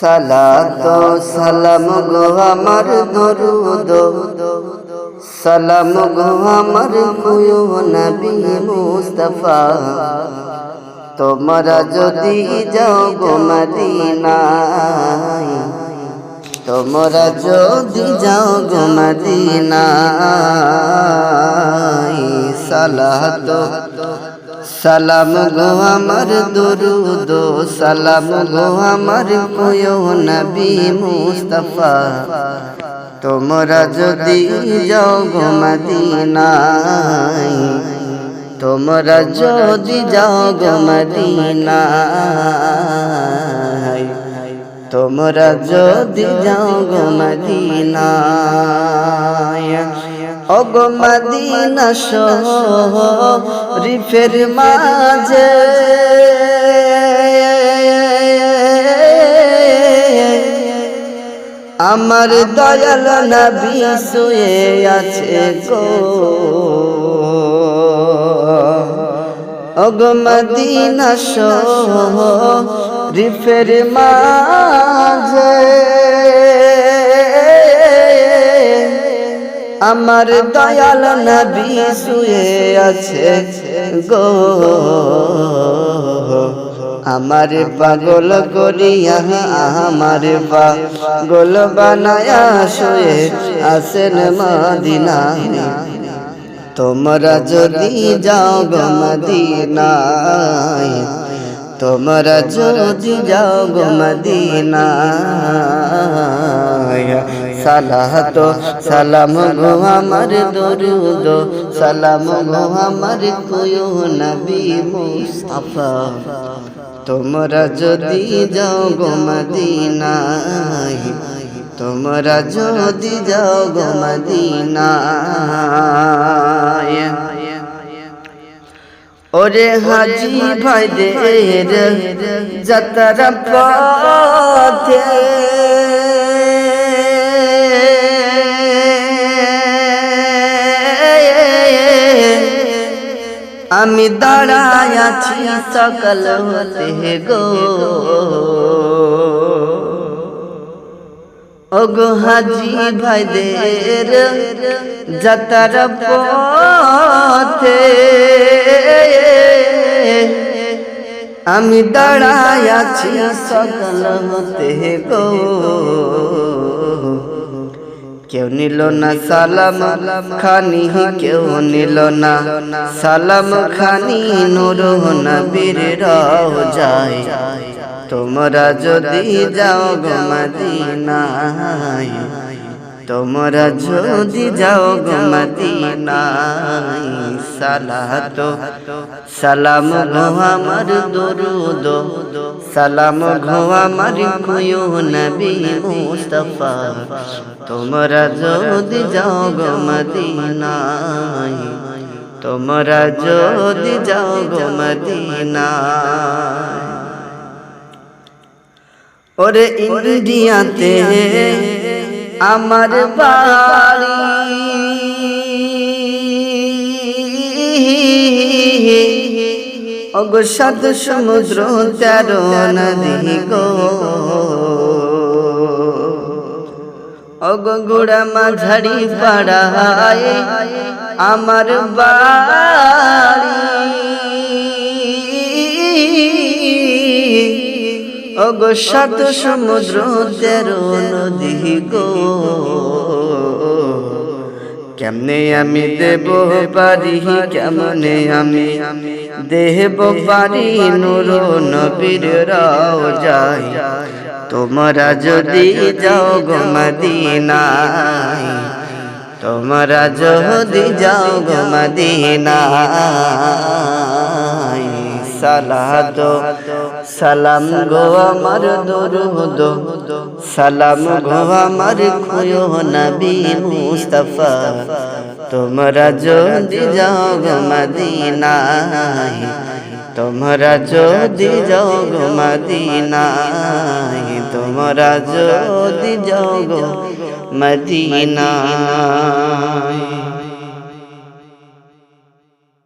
সালাত, সালাম গো আমার দরুদ। সালাম গো আমার কুয়ো নবী মুস্তাফা। তোমরা যদি যাও গো মদিনায়, তোমরা যদি যাও গো মদিনায়, সালাত সালাম গো আমার দরুদ, সালাম গো আমার কোয় নবী মুস্তাফা। তোমরা যদি যাও গো মদিনায়, তোমরা যদি যাও গো মদিনায়, তোমরা যদি যাও গো মদিনায়। অগো মদিনা শরীফের মাঝে। আমার দয়াল নবী শুয়ে আছে গো। অগো মদিনা শরীফের মাঝে। আমার দয়াল নবী শুয়ে আছে গো। আমার পাগল করিয়া আমার পাগল বানায়া শুয়ে আসেন মদিনা। তোমরা যদি যাও গো মদিনায় তোমরা যদি যাও গো মদিনায়। সালাত সালাম গো আমার দরুদ, সালাম গো আমার কুয়ো নবী মুস্তাফা। তোমরা যদি যাও গো মদিনায়, তোমরা যদি যাও গো মদিনায়। ওরে হাজি ভাইদের যাতারা পথে আমি দাঁড়ায় আছি সকাল হতে গো। ওগো হাজি ভাইদের যাতার পথে আমি দাঁড়ায় আছি সকাল হতে গো। কেউ নিল না সালাম, খানি কেউ নিল না। সালাম, খানি নুর নবীর রাও যায় তোমরা যদি যাও গো মদিনায় তোমরা যদি যাও গো মদিনায় সালাত সালাম গো আমার দরুদ সালাম গো আমার কুয়ো নবী মুস্তাফা তোমরা যদি যাও গো মদিনায় তোমরা যদি যাও গো মদিনায় ওরে ইন্ডিয়াতে আমার বাড়ি। অগো সাত সমুদ্র তেরো নদী গো। অগো গুড়া মাঝারি পাড়ায় আমার বাড়ি। অগো সাত সমুদ্র তেরো নদী গো। কেমনে আমি দেব পারি, কেমনে আমি দেব পারি নুর নবীর রাও যাই। তোমরা যদি যাও গো তোমরা যদি যাও গো মদিনায়। সালাত সালাম গো আমার দরুদ, সালাম গো আমার খুয়ো নবী মুস্তাফা, তোমরা যদি যাও গো মদিনায়, তোমরা যদি যাও গো মদিনায়, তোমরা যদি যাও গো মদিনায়।